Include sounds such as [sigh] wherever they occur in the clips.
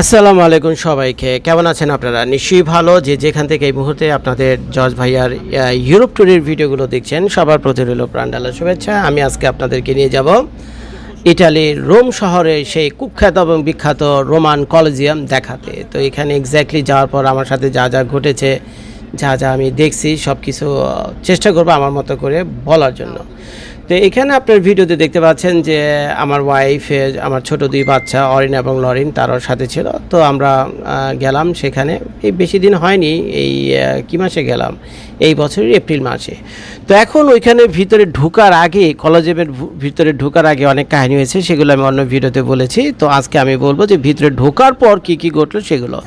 আসসালামু আলাইকুম সবাইকে। কেমন আছেন আপনারা? নিশ্চয়ই ভালো। যে যেখান থেকে এই মুহূর্তে আপনাদের জজ ভাইয়ার ইউরোপ ট্যুরের ভিডিওগুলো দেখছেন, সবার প্রতি রইল প্রাণডালা শুভেচ্ছা। আমি আজকে আপনাদেরকে নিয়ে যাব ইটালির রোম শহরে সেই কুখ্যাত এবং বিখ্যাত রোমান কলেজিয়াম দেখাতে। তো এখানে এক্স্যাক্টলি যাওয়ার পর আমার সাথে যা যা ঘটেছে, যা যা আমি দেখছি সব কিছু চেষ্টা করব আমার মতো করে বলার জন্য। তো এখানে আপনার ভিডিওতে দেখতে পাচ্ছেন যে আমার ওয়াইফ আমার ছোট দুই বাচ্চা, অরিন এবং লরিন, তারও সাথে ছিল। তো আমরা গেলাম সেখানে। এই বেশি দিন হয়নি, এই কি মাসে গেলাম? এই বছরের এপ্রিল মাসে। তো এখন ওইখানে ভিতরে ঢোকার আগে কলেজের ভিতরে ঢোকার আগে অনেক কাহিনী হয়েছে, সেগুলো আমি অন্য ভিডিওতে বলেছি। তো আজকে আমি বলব যে ভিতরে ঢোকার পর কি কি ঘটলো সেগুলো।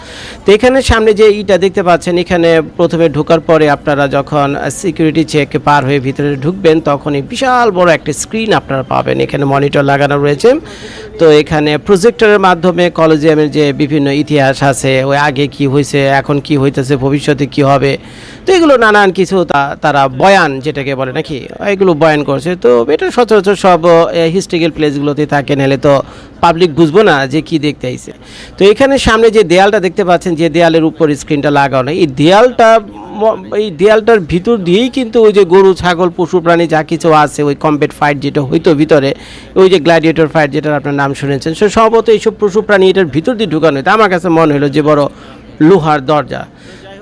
তো এখানে সামনে যে ইটা দেখতে পাচ্ছেন, এখানে প্রথমে ঢোকার পরে আপনারা যখন সিকিউরিটি চেক পার হয়ে ভিতরে ঢুকবেন, তখনই বিশাল বড় একটা স্ক্রিন আপনারা পাবেন। এখানে মনিটর লাগানো রয়েছে। তো এখানে প্রজেক্টরের মাধ্যমে কলেজিয়ামের যে বিভিন্ন ইতিহাস আছে, ওই আগে কি হয়েছে, এখন কি হইতেছে, ভবিষ্যতে কি হবে, তো এগুলো নানান কিছু তা- তারা বয়ান যেটাকে বলে নাকি, এগুলো বয়ান করছে। তো এটা সচরাচর সব হিস্ট্রিক্যাল প্লেসগুলোতে থাকে, নাহলে তো পাবলিক বুঝব না যে কি দেখতে আইছে। তো এখানে সামনে যে দেয়ালটা দেখতে পাচ্ছেন, যে দেয়ালের উপর স্ক্রিনটা লাগানো, এই দেয়ালটা এই দেয়ালটার ভিতর দিয়েই কিন্তু ওই যে গরু, ছাগল, পশু, প্রাণী যা কিছু আছে, ওই কম্বেট ফাইট যেটা হইতো ভিতরে, ওই যে গ্ল্যাডিয়েটর ফাইট যেটার আপনার নাম শুনেছেন, সে সম্ভবত এইসব পশু, প্রাণী এটার ভিতর দিয়ে ঢুকানো হইতো। আমার কাছে মনে হলো যে বড় লোহার দরজা।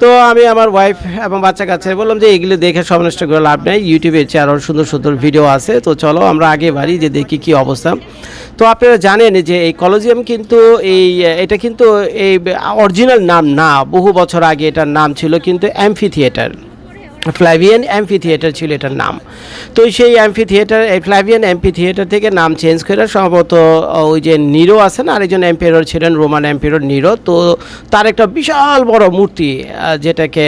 তো আমি আমার ওয়াইফ এবং বাচ্চা কাছে বললাম যে এগুলো দেখে সব নষ্ট করে লাভ নেই ইউটিউবে চেয়ে আরও সুন্দর সুন্দর ভিডিও আছে। তো চলো আমরা আগে বাড়ি যে দেখি কি অবস্থা। তো আপনারা জানেন যে এই কলোজিয়াম কিন্তু এই, এটা কিন্তু এই অরিজিনাল নাম না, বহু বছর আগে এটার নাম ছিল কিন্তু amphitheatre Flavian amphitheatre ছিল এটার নাম। তো সেই অ্যাম্পি থিয়েটার এই ফ্ল্যাভিয়ান অ্যাম্পি থিয়েটার থেকে নাম চেঞ্জ করে সম্ভবত ওই যে নিরো আছে না, আরেকজন এম্পেরর ছিলেন রোমান এম্পেরর নিরো। তো তার একটা বিশাল বড় মূর্তি যেটাকে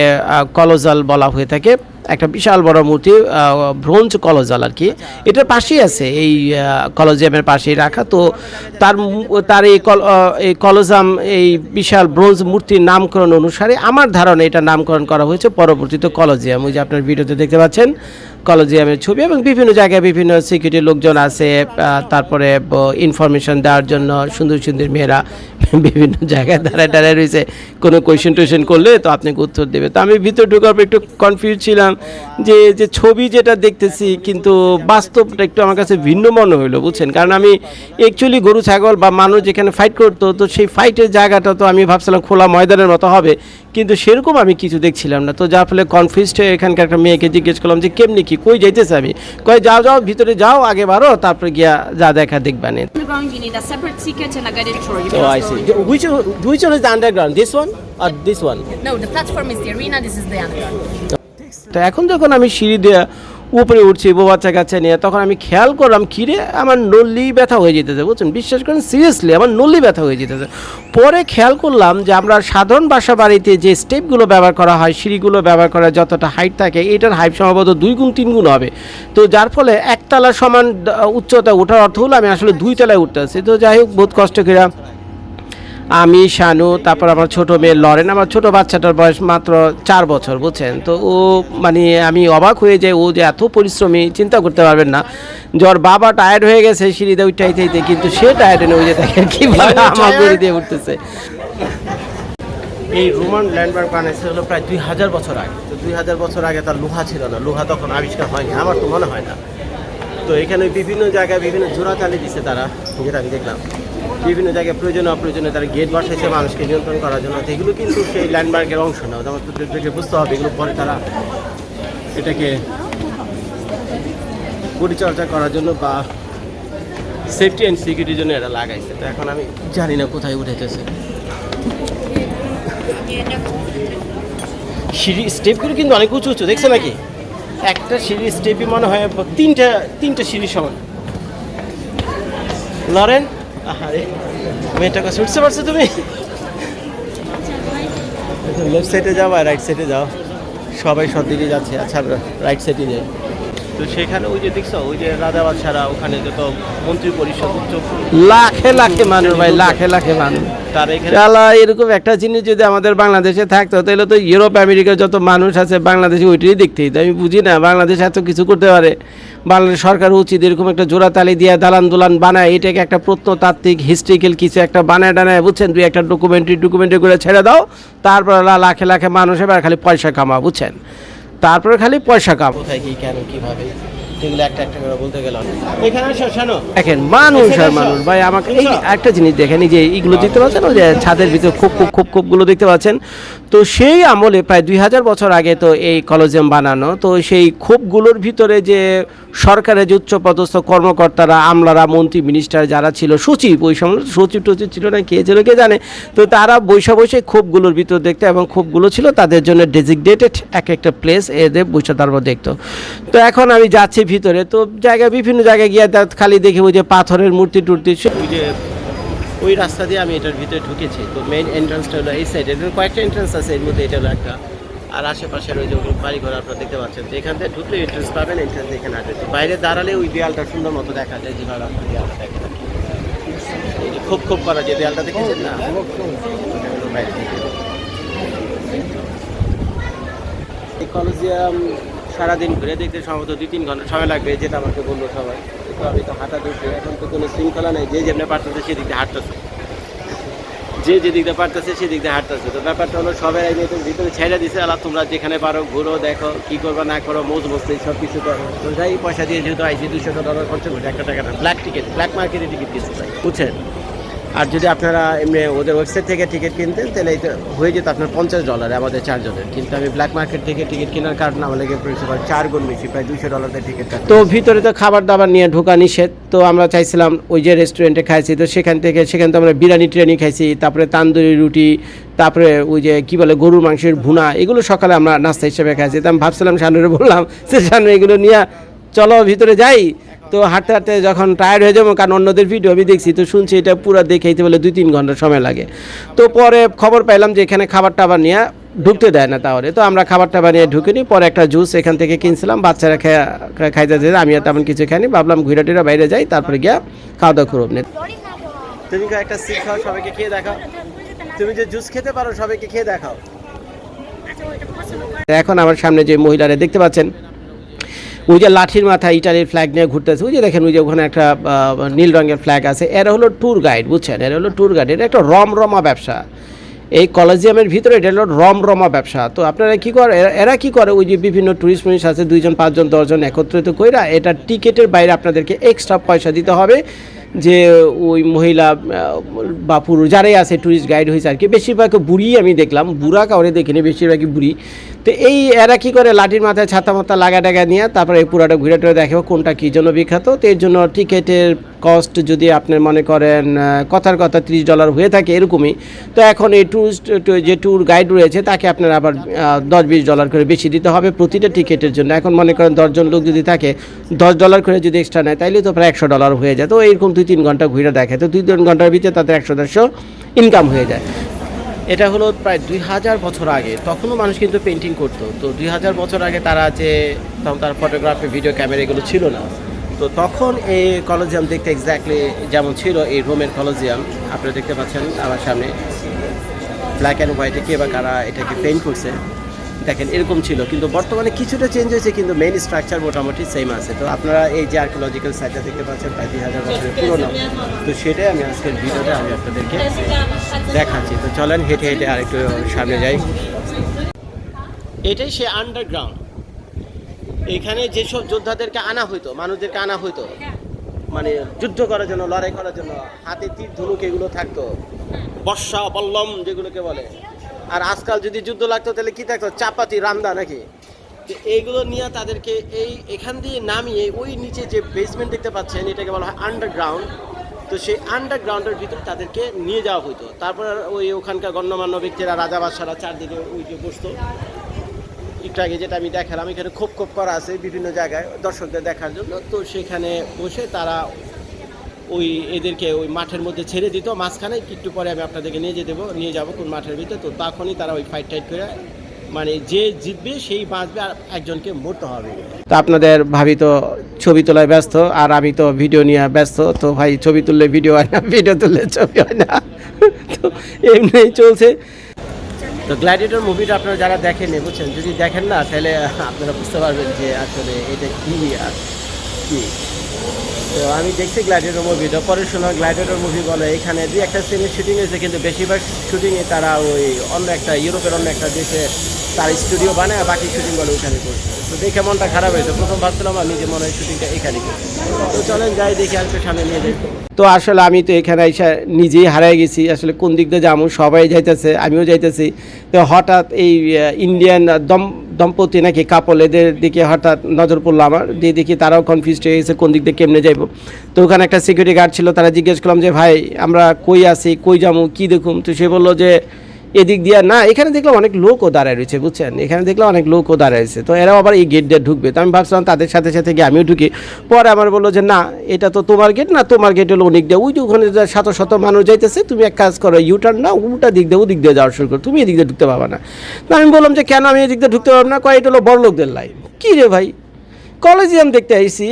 কলোজাল বলা হয়ে থাকে। একটা বিশাল বড় মূর্তি ব্রোঞ্জ কলজাল আর কি। এটার পাশেই আছে এই কলজিয়ামের পাশেই রাখা। তো তার তার এই কল এই কলজাম, এই বিশাল ব্রোঞ্জ মূর্তির নামকরণ অনুসারে আমার ধারণা এটা নামকরণ করা হয়েছে পরবর্তীতে কলজিয়াম ওই যে আপনার ভিডিওতে দেখতে পাচ্ছেন কলজিয়ামের ছবি এবং বিভিন্ন জায়গায় বিভিন্ন সিকিউরিটি লোকজন আছে তারপরে ইনফরমেশন দেওয়ার জন্য সুন্দর সুন্দর মেয়েরা [laughs] বিভিন্ন জায়গায় দাঁড়ায় দাঁড়ায় রয়েছে। কোনো কোয়েশ্চেন টোয়েশন করলে তো আপনাকে উত্তর দেবে। তো আমি ভিতরে ঢোকার পর একটু কনফিউজ ছিলাম যে যে ছবি যেটা দেখতেছি, কিন্তু বাস্তবটা একটু আমার কাছে ভিন্ন মনে হইল, বুঝছেন? কারণ আমি অ্যাকচুয়ালি গরু, ছাগল বা মানুষ যেখানে ফাইট করতো, তো সেই ফাইটের জায়গাটা তো আমি ভাবছিলাম খোলা ময়দানের মতো হবে, কিন্তু সেরকম আমি কিছু দেখছিলাম না। তো যার ফলে কনফিউজড হয়ে এখানকার একটা মেয়েকে জিজ্ঞেস করলাম যে, কেমনি কি কই যাইতে আমি? কয় যাও যাও ভিতরে যাও আগে বারো তারপরে গিয়া যা দেখা দেখবা নে। তো এখন যখন আমি সিঁড়ি দেয়া উপরে উঠছি, বউ বাচ্চা কাচ্চা নিয়ে, তখন আমি খেয়াল করলাম, কিরে, আমার নল্লি ব্যথা হয়ে যেতেছে, বুঝছেন? বিশ্বাস করেন সিরিয়াসলি আমার নল্লি ব্যথা হয়ে যেতেছে। পরে খেয়াল করলাম যে, আমরা সাধারণ বাসা বাড়িতে যে স্টেপগুলো ব্যবহার করা হয়, সিঁড়িগুলো ব্যবহার করা, যতটা হাইট থাকে, এটার হাইট সম্ভবত দুই গুণ, তিন গুণ হবে। তো যার ফলে একতলা সমান উচ্চতা ওঠার অর্থ হলো, আমি আসলে দুই তলায় উঠতে আসছি। তো যাই হোক, বহুত কষ্ট করে আমি শানু তারপর আমার ছোট মেয়ে লরেন আমার ছোট বাচ্চাটার বয়স মাত্র চার বছর বুঝছেন? তো ও মানে আমি অবাক হয়ে যাই ও যে এত পরিশ্রমী চিন্তা করতে পারবেন না। জ্বর বাবা টায়ার্ড হয়ে গেছে সিঁড়িতে উঠাইতে উঠাইতে কিন্তু সে টায়ার্ড নেই ওই যে দেখেন কীভাবে আমার গড়ি দিয়ে উঠতেছে। এই রোমান ল্যান্ডমার্ক বানাইছে হলো প্রায় দুই হাজার বছর আগে। তো দুই হাজার বছর আগে তার লোহা ছিল না লোহা তখন আবিষ্কার হয়নি আমার তো মনে হয় না। তো এখানে বিভিন্ন জায়গায় বিভিন্ন জোড়া চালিয়ে দিচ্ছে তারা যেটা আমি দেখলাম। বিভিন্ন জায়গায় প্রয়োজনে অপ্রয়োজনে তারা গেট বসাইছে, মানুষকে নিয়ন্ত্রণ করার জন্য। এগুলো কিন্তু সেই ল্যান্ডমার্কের অংশ না। দেখে বুঝতে হবে, এগুলো পরে তারা এটাকে পরিচর্যা করার জন্য বা সেফটি অ্যান্ড সিকিউরিটির জন্য এটা লাগাইছে। তো এখন আমি জানি না কোথায় উঠেছে। সিঁড়ি স্টেপগুলো কিন্তু অনেক উঁচু উঁচু, দেখছ নাকি? একটা সিঁড়ির স্টেপই মনে হয় তিনটা তিনটা সিঁড়ি সমান। লরেন? আহারে মেয়েটা কাছে উঠতে পারছ তুমি? লেফট সাইডে যাও আর রাইট সাইডে যাও। সবাই সব দিকে যাচ্ছে। আচ্ছা রাইট সাইডে যাই। তো সেখানে ওই যে দেখছ ওই যে রাজাবাদ ছাড়া ওখানে যত মন্ত্রী পরিষদ উচ্চ লাখে লাখে মানুষ ভাই লাখে লাখে মানুষ। তার এখানে এরকম একটা জিনিস যদি আমাদের বাংলাদেশে থাকতো তাহলে তো ইউরোপ আমেরিকার যত মানুষ আছে বাংলাদেশে ওইটাই দেখতেই তো আমি বুঝি না বাংলাদেশ এত কিছু করতে পারে। বাংলাদেশ সরকার উচিত এরকম একটা জোড়া তালি দিয়ে দালান দুলান বানায় এটাকে একটা প্রত্নতাত্ত্বিক হিস্ট্রিক্যাল কিছু একটা বানায় টানায় বুঝছেন? দুই একটা ডকুমেন্টারি ডকুমেন্টারি করে ছেড়ে দাও তারপর লাখে লাখে মানুষ এবার খালি পয়সা কামা বুঝছেন? তারপরে খালি পয়সা কাম কোথায় কি কেন কীভাবে? যেগুলো একটা একটা করে বলতে গেলাম এখানে আসো শোনো। দেখেন মানুষ আর মানুষ। ভাই আমাকে এই একটা জিনিস দেখেন এই যে এইগুলো দেখতে পাচ্ছেন ওই যে ছাদের ভিতরে খুব খুব খুব খুবগুলো দেখতে পাচ্ছেন? তো সেই আমলে প্রায় দুই হাজার বছর আগে তো এই কলেজিয়াম বানানো তো সেই খুবগুলোর ভিতরে যে সরকারের যে উচ্চপদস্থ কর্মকর্তারা আমলারা মন্ত্রী মিনিস্টার যারা ছিল সচিব ওই সময় সচিব টচিব ছিল না কে ছিল কে জানে? তো তারা বৈশা বসে খোপগুলোর ভিতর দেখতে এবং খোপগুলো ছিল তাদের জন্য ডেজিগনেটেড এক একটা প্লেস এদের বৈশা তারপর দেখতো। তো এখন আমি যাচ্ছি ভিতরে, তো জায়গায়, বিভিন্ন জায়গায় গিয়ে খালি দেখি ওই যে পাথরের মূর্তি টুর্তি ওই যে, ওই রাস্তা দিয়ে আমি এটার ভিতরে ঢুকেছি। তো মেইন এন্ট্রান্সটা হলো এই সাইডে কয়েকটা এন্ট্রান্স আছে, এর মধ্যে এটা হলো একটা। আর আশেপাশের ওই যে বাড়িঘর আপনারা দেখতে পাচ্ছেন। তো এখান থেকে ঢুকলে এন্ট্রান্স পাবেন এন্ট্রান্স এখানে আসবে বাইরে দাঁড়ালে ওই দেয়ালটা সুন্দর মতো দেখা যায় যেভাবে আপনার দেয়ালটা দেখেন। আর কি। এই যে খুব খুব করা যে দেয়ালটা দেখেছেন না? কলেজিয়াম সারাদিন ঘুরে দেখতে সম্ভবত দুই তিন ঘণ্টা সময় লাগবে, যেটা আমাকে বলল সবাই। তো আমি তো হাঁটা দিচ্ছি এখন তো কোনো শৃঙ্খলা নেই, যে যেমনি পারতেছে সেদিক দিয়ে হাঁটতেছে। যে যেদিক দিয়ে পারতেছে সেদিক দিয়ে হাঁটতেছে। তো ব্যাপারটা হলো সবাই তো ভিতরে ছেড়ে দিছে আলা তোমরা যেখানে পারো ঘুরো, দেখো, কি করবা না করো, মৌজ বসতে সব কিছু করো। তো যাই, পয়সা দিয়ে যেহেতু আইসি দুশো ডলার খরচ করছে একটা টাকা ব্ল্যাক টিকিট ব্ল্যাক মার্কেটে টিকিট কিনতে চাই বুঝছেন? আর যদি আপনারা এমনি ওদের ওয়েবসাইট থেকে টিকিট কিনতেন, তাহলে হয়ে যেত আপনার পঞ্চাশ ডলারে আমাদের চারজনের। কিন্তু আমি ব্ল্যাক মার্কেট থেকে টিকিট কেনার কারণে আমার লেগে পড়েছে চার গুণ বেশি, প্রায় দুশো ডলারের টিকিট তো ভিতরে তো খাবার দাবার নিয়ে ঢোকা নিষেধ। তো আমরা চাইছিলাম ওই যে রেস্টুরেন্টে খাইছি, তো সেখান থেকে সেখান থেকে আমরা বিরিয়ানি টিরানি খাইছি, তারপরে তান্দুরি রুটি, তারপরে ওই যে কী বলে গরুর মাংসের ভুনা, এগুলো সকালে আমরা নাস্তা হিসেবে খাইছি। তো আমি ভাবছিলাম শানুরে বললাম, সে শানু, এগুলো নিয়ে চলো ভিতরে যাই। তো হাঁটতে হাঁটতে যখন টায়ার্ড হয়ে যাব কারণ অন্যদের ভিডিও আমি দেখছি তো শুনছি এটা পুরো দেখাইতে বলে দুই তিন ঘণ্টা সময় লাগে। তো পরে খবর পাইলাম যে এখানে খাবার টাবার নিয়ে ঢুকতে দেয় না তাহলে। তো আমরা খাবার টাবার নিয়ে ঢুকিনি পরে একটা জুস এখান থেকে কিনছিলাম বাচ্চারা খেয়ে খাইতে যেতে আমি আর তেমন কিছু খাইনি। ভাবলাম ঘুরে টুরে বাইরে যাই তারপরে গিয়া খাওয়া দাওয়া করব তুমি একটা সিট খাও সবাইকে খেয়ে দেখাও। তুমি যে জুস খেতে পারো সবাইকে খেয়ে দেখাও। এখন আমার সামনে যে মহিলারা দেখতে পাচ্ছেন ওই যে লাঠির মাথা ইটালির ফ্ল্যাগ নিয়ে ঘুরতেছে, ওই যে দেখেন ওই যে ওখানে একটা নীল রঙের ফ্ল্যাগ আছে। এরা হলো ট্যুর গাইড বুঝছেন? এরা হলো ট্যুর গাইড এটা একটা রমরমা ব্যবসা। এই কলেজিয়ামের ভিতরে এটা হলো রমরমা ব্যবসা। তো আপনারা কী করে, এরা- কী করে? ওই যে বিভিন্ন ট্যুরিস্ট মুরিস্ট আছে, দুইজন, পাঁচজন, দশজন একত্রিত কইরা এটা টিকিটের বাইরে আপনাদেরকে এক্সট্রা পয়সা দিতে হবে। যে ওই মহিলা বাপুর যারাই আছে ট্যুরিস্ট গাইড হয়েছে আর কি বেশিরভাগ বুড়ি আমি দেখলাম, বুড়া কাউরে দেখিনি, বেশিরভাগই বুড়ি। তো এই এরা কী করে লাঠির মাথায় ছাতা মাথা লাগা টাগা নিয়ে, তারপরে পুরাটা ঘুরে টুরে দেখে কোনটা কী জন্য বিখ্যাত, তো এর জন্য টিকিটের কস্ট যদি আপনি মনে করেন কথার কথা ত্রিশ ডলার হয়ে থাকে এরকমই, তো এখন এই ট্যুরিস্ট যে ট্যুর গাইড রয়েছে, তাকে আপনার আবার দশ বিশ ডলার করে বেশি দিতে হবে প্রতিটা টিকিটের জন্য। এখন মনে করেন দশজন লোক যদি থাকে, দশ ডলার করে যদি এক্সট্রা নেয়, তাইলে তো প্রায় একশো ডলার হয়ে যায়। তো এরকম দুই তিন ঘণ্টা ঘুরে দেখে। তো দুই তিন ঘণ্টার ভিতরে তাদের একশো দেড়শো ইনকাম হয়ে যায়। এটা হলো প্রায় দুই হাজার বছর আগে। তখনও মানুষ কিন্তু পেন্টিং করতো। তো দুই হাজার বছর আগে তারা যে, তখন তার ফটোগ্রাফি ভিডিও ক্যামেরা এগুলো ছিল না। তো তখন এই কলেজিয়াম দেখতে এক্স্যাক্টলি যেমন ছিল, এই রোমের কলেজিয়াম। আপনারা দেখতে পাচ্ছেন আমার সামনে। ব্ল্যাক অ্যান্ড হোয়াইটে কে বা কারা এটাকে পেন্ট করছে। দেখেন, এরকম ছিল। কিন্তু বর্তমানে কিছুটা চেঞ্জ হয়েছে, কিন্তু মেইন স্ট্রাকচার মোটামুটি সেম আছে। তো আপনারা এই যে আর্কিওলজিক্যাল সাইটটা দেখতে পাচ্ছেন, প্রায় দুই হাজার বছরের পুরোনো। তো সেটাই আমি আজকের ভিডিওতে আমি আপনাদেরকে দেখাচ্ছি। তো চলেন হেঁটে হেঁটে আরেকটু সামনে যাই। এটাই সে আন্ডারগ্রাউন্ড এখানে যেসব যোদ্ধাদেরকে আনা হইতো, মানুষদেরকে আনা হইতো মানে যুদ্ধ করার জন্য, লড়াই করার জন্য, হাতে তীর, ধনুক এগুলো থাকতো। বর্ষা, বল্লম যেগুলোকে বলে। আর আজকাল যদি যুদ্ধ লাগতো, তাহলে কি থাকতো? চাপাতি রান্দা নাকি? এইগুলো নিয়ে তাদেরকে এই, এখান দিয়ে নামিয়ে ওই নিচে যে বেসমেন্ট দেখতে পাচ্ছেন, এটাকে বলা হয় আন্ডারগ্রাউন্ড তো সেই আন্ডারগ্রাউন্ডের ভিতরে তাদেরকে নিয়ে যাওয়া হতো তারপর ওই ওখানকার গণ্যমান্য ব্যক্তিরা রাজা বাদশারা চারদিকে ওই যে বসতো। একটু আগে যেটা আমি দেখালাম, এখানে খোপ খোপ করা আছে বিভিন্ন জায়গায় দর্শকদের দেখার জন্য। তো সেখানে বসে তারা ওই এদেরকে ওই মাঠের মধ্যে ছেড়ে দিত। মাঝখানে একটু পরে আমি আপনাদেরকে নিয়ে যেতে নিয়ে যাব কোন মাঠের ভিতরে। তো তখনই তারা ওই ফাইট টাইট করে মানে যে জিতবে সেই বাঁচবে আর একজনকে মরতে হবে। তো আপনাদের ভাবি তো ছবি তোলায় ব্যস্ত, আর আমি তো ভিডিও নিয়ে ব্যস্ত। তো ভাই, ছবি তুললে ভিডিও হয় না ভিডিও তুললে ছবি হয় না। তো এমনিই চলছে। তো গ্ল্যাডিয়েটর মুভিটা আপনারা যারা দেখেন বুঝছেন? যদি দেখেন না, তাহলে আপনারা বুঝতে পারবেন যে আসলে এটা কি আর কি। তো আমি দেখছি গ্ল্যাডিয়েটর মুভি পরে শোনা গ্ল্যাডিয়েটর মুভি বলে, এখানে দুই একটা সিনের শুটিং হয়েছে, কিন্তু বেশিরভাগ শুটিংয়ে তারা ওই অন্য একটা, ইউরোপের অন্য একটা দেশে তার স্টুডিও বানায়, বাকি শুটিং বলে ওখানে করছে। তো দেখে মনটা খারাপ হয়েছে। প্রথম ভাবছিলাম আমি যে মনে হয় শুটিংটা এখানে করছি। তো চলেন যাই দেখি আর সামনে নিয়ে যাই। তো আসলে আমি তো এখানে এসে নিজেই হারাই গেছি। আসলে কোন দিক দিয়ে যাব, সবাই যাইতেছে, আমিও যাইতেছি। তো হঠাৎ এই ইন্ডিয়ান দম, দম্পতি নাকি কাপল এদের দিকে হঠাৎ নজর পড়ল আমার। দিয়ে দেখি তারাও কনফিউজড হয়ে গেছে, কোন দিক দিয়ে কেমনে যাইবো। তো ওখানে একটা সিকিউরিটি গার্ড ছিল, তারা জিজ্ঞেস করলাম যে, ভাই, আমরা কই আছি? কই যাব? কী দেখুম? তো সে বলল যে এদিক দিয়ে না, এখানে দেখলাম অনেক লোকও দাঁড়ায় রয়েছে, বুঝছেন? এখানে দেখলাম অনেক লোকও দাঁড়ায় রয়েছে। তো এরাও আবার এই গেট দিয়ে ঢুকবে। তো আমি ভাবছিলাম তাদের সাথে সাথে গিয়ে আমিও ঢুকি। পরে আমার বলল যে, না, এটা তো তোমার গেট না, তোমার গেট হলো অনেক দিয়ে। ওই যে ওখানে শত শত মানুষ যাইতেছে, তুমি এক কাজ করো ইউটার্ন না উল্টা দিক দিয়ে ওদিক দিয়ে যাওয়া শুরু করো। তুমি এদিক দিয়ে ঢুকতে পারবা না। তো আমি বললাম যে, কেন আমি এদিক দিয়ে ঢুকতে পারব না? কয়, এটা হলো বড় লোকদের লাইন কী রে ভাই? কলেজিয়াম দেখতে আইসি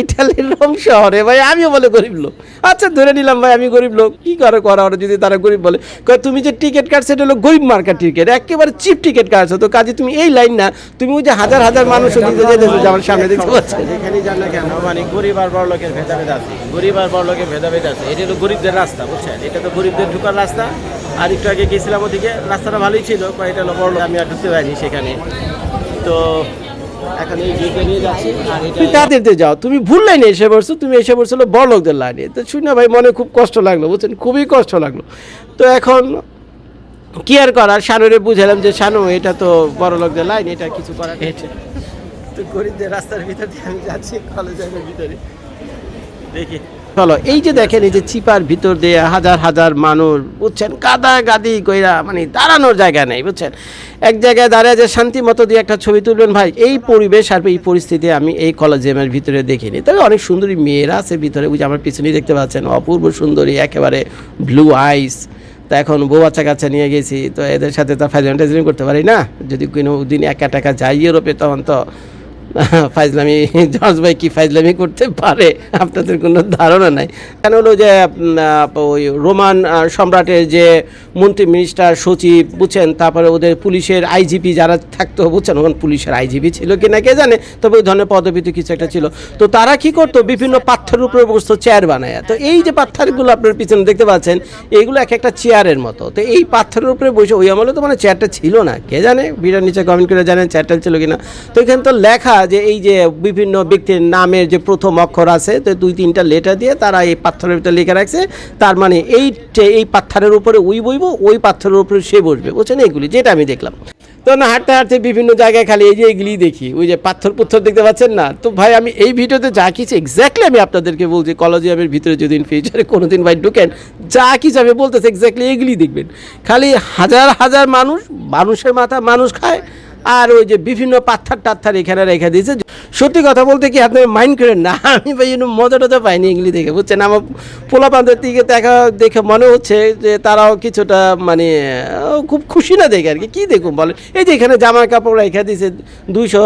ইটালির রোম শহরে। ভাই আমিও বলে গরিব লোক। আচ্ছা ধরে নিলাম ভাই আমি গরিব লোক। কী করে করা ওরা যদি তারা গরিব বলে কয় তুমি যে টিকিট কাটছো এটা হলো গরিব মার্কা টিকিট। একেবারে চিপ টিকিট কাটছো তো কাজে তুমি এই লাইন না তুমি ওই যে হাজার হাজার মানুষ যেতেছো যে আমার সামনে দেখতে পাচ্ছি? যেখানে যান না কেন মানে গরিব আর বড় লোকের ভেদাভেদ আছে। গরিব আর বড় লোকের ভেদাভেদ আছে। এটা হলো গরিবদের রাস্তা বুঝছেন? এটা তো গরিবদের ঢুকার রাস্তা। আর একটু আগে গেছিলাম ওদিকে রাস্তাটা ভালোই ছিল কয় এটা হলো বড় লোক। আমি আর ঢুকতে পারিনি সেখানে। তো এখন এই গেটে নিয়ে যাচ্ছি। আর তুমি তাদের দিয়ে যাও। তুমি ভুল লাইনে এসে পড়ছো তুমি এসে পড়ছো বড়লোকদের বড় লোকদের লাইনে। তো শুনে ভাই মনে খুব কষ্ট লাগল বুঝছেন? খুবই কষ্ট লাগল। তো এখন কি আর করার শানুরে বুঝালাম যে শানু এটা তো বড় লোকদের লাইন এটা কিছু করার তো গরিবদের রাস্তার ভিতর দিয়ে আমি যাচ্ছি কলেজের ভিতরে। দেখি। চলো, এই যে দেখেন, এই যে চিপার ভিতর দিয়ে হাজার হাজার মানুষ, বুঝছেন? কাদা গাদি কইরা মানে দাঁড়ানোর জায়গা নেই, বুঝছেন? এক জায়গায় দাঁড়িয়ে যে শান্তি মতো দিয়ে একটা ছবি তুলবেন, ভাই, এই পরিবেশ আর এই পরিস্থিতি আমি এই কলেজিয়ামের ভিতরে দেখিনি। তবে অনেক সুন্দরী মেয়েরা আছে ভিতরে যে আমার পিছনেই দেখতে পাচ্ছেন, অপূর্ব সুন্দরী, একেবারে ব্লু আইস তা এখন বউ বাচ্চা কাচ্চা নিয়ে গেছি, তো এদের সাথে তো ফাইজলামি করতে পারি না? যদি কোনো দিন একা টাকা যাই ইউরোপে, তখন তো [laughs] ফাইজলামি জর্জ ভাই কি ফাইজলামি করতে পারে? আপনাদের কোনো ধারণা নাই। কেন হলো যে ওই রোমান সম্রাটের যে মন্ত্রী মিনিস্টার সচিব, বুঝছেন? তারপরে ওদের পুলিশের আইজিপি যারা থাকতো, বুঝছেন? ওখানে পুলিশের আইজিপি ছিল কি না কে জানে? তবে ওই ধরনের পদবিতে কিছু একটা ছিল। তো তারা কি করতো? বিভিন্ন পাথরের উপরে বসতো চেয়ার বানায়। তো এই যে পাথরগুলো আপনার পিছনে দেখতে পাচ্ছেন এইগুলো এক একটা চেয়ারের মতো। তো এই পাথরের উপরে বসে ওই আমলে তো মানে চেয়ারটা ছিল না। কে জানে? ভিডিওর নিচে কমেন্ট করে জানেন চেয়ারটা ছিল কিনা। তো এখানে তো লেখা যে এই যে বিভিন্ন ব্যক্তির নামের যে প্রথম অক্ষর আছে, তো দুই তিনটা লেটার দিয়ে তারা এই পাথরের ভিতরে লিখে রাখছে। তার মানে এই এই পাথরের উপরে ওই বইব, ওই পাথরের উপরে সে বসবে। বুঝছেন এইগুলি যেটা আমি দেখলাম। তো না, হাঁটতে হাঁটতে বিভিন্ন জায়গায় খালি এই যে এগুলি দেখি। ওই যে পাথর পুত্থর দেখতে পাচ্ছেন না? তো ভাই, আমি এই ভিডিওতে যা কিছু এক্স্যাক্টলি আমি আপনাদেরকে বলছি, কলেজিয়ামের ভিতরে যদি ফিউচারে কোনো দিন ভাই ঢুকেন, যা কিছু আমি বলতেছি এক্স্যাক্টলি এগুলি দেখবেন। খালি হাজার হাজার মানুষ, মানুষের মাথা মানুষ খায় আর ওই যে বিভিন্ন পাথর টাত্থার এখানে রেখে দিয়েছে। সত্যি কথা বলতে কি, আপনি মাইন্ড করেন না? [laughs] আমি ভাই মজা টজা পাইনি এগুলি দেখে, বুঝছেন? আমার পোলা পান্তের দিকে দেখা দেখে মনে হচ্ছে যে তারাও কিছুটা মানে খুব খুশি না দেখে আর কি। কী দেখুন বলে এই যে এখানে জামা কাপড় রেখে দিয়েছে, দুইশো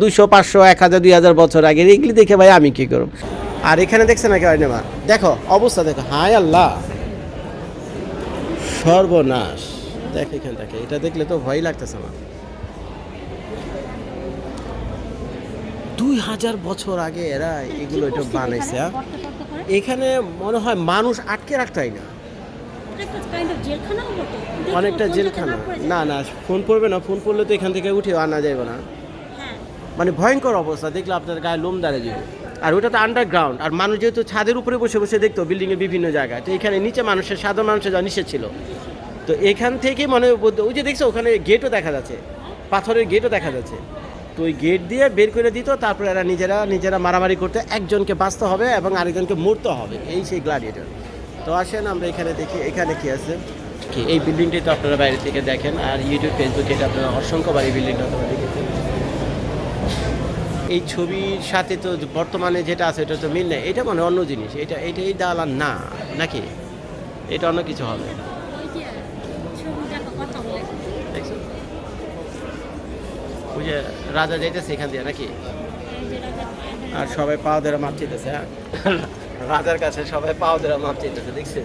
দুইশো, পাঁচশো, এক হাজার, দুই হাজার বছর আগে এগুলি দেখে ভাই আমি কী করব? আর এখানে দেখছেন হয় না দেখো, অবস্থা দেখো। হায় আল্লাহ! সর্বনাশ। দেখ এখান থেকে এটা দেখলে তো ভয় লাগতেছে আমার। দুই হাজার বছর আগে এরা এগুলো এটা বানাইছে হ্যাঁ? এখানে মনে হয় মানুষ আটকে রাখতাই না। অনেকটা জেলখানা। না না ফোন পড়বে না ফোন পড়লে তো এখান থেকে উঠে আনা যাবে না। মানে ভয়ঙ্কর অবস্থা দেখলে আপনার গায়ে লোম দাঁড়িয়ে যাবে। আর ওটা তো আন্ডারগ্রাউন্ড আর মানুষ যেহেতু ছাদের উপরে বসে বসে দেখতো বিল্ডিংয়ের বিভিন্ন জায়গায় তো এখানে নিচে মানুষের সাধারণ মানুষের যাওয়া নিষেধ ছিল। তো এখান থেকে মনে হয় ওই যে দেখছ ওখানে গেটও দেখা যাচ্ছে পাথরের গেটও দেখা যাচ্ছে। তো ওই গেট দিয়ে বের করে দিত তারপরে এরা নিজেরা নিজেরা মারামারি করতে একজনকে বাঁচতে হবে এবং আরেকজনকে মরতে হবে। এই সেই গ্লাডিয়েটর তো আসেন আমরা এখানে দেখি এখানে কি আছে? কি এই বিল্ডিংটি তো আপনারা বাইরে থেকে দেখেন আর ইউটিউব ফেসবুকে এটা আপনারা অসংখ্যবার এই বিল্ডিংটা আপনারা দেখেছেন। এই ছবির সাথে তো বর্তমানে যেটা আছে এটা তো মিল নেই। এটা মানে অন্য জিনিস। এটা এটা এই দালান না নাকি? এটা অন্য কিছু হবে দেখছ ওই যে রাজা যাইতেছে এখান দিয়ে নাকি? আর সবাই পাও ধরে মাপ চাইতেছে হ্যাঁ? রাজার কাছে সবাই পাও ধরে মাপ চাইতেছে দেখছেন?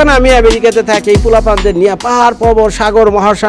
এখন আমি আমেরিকাতে থাকি এই পোলাপানদের নিয়ে পাহাড় পবর সাগর মহাশা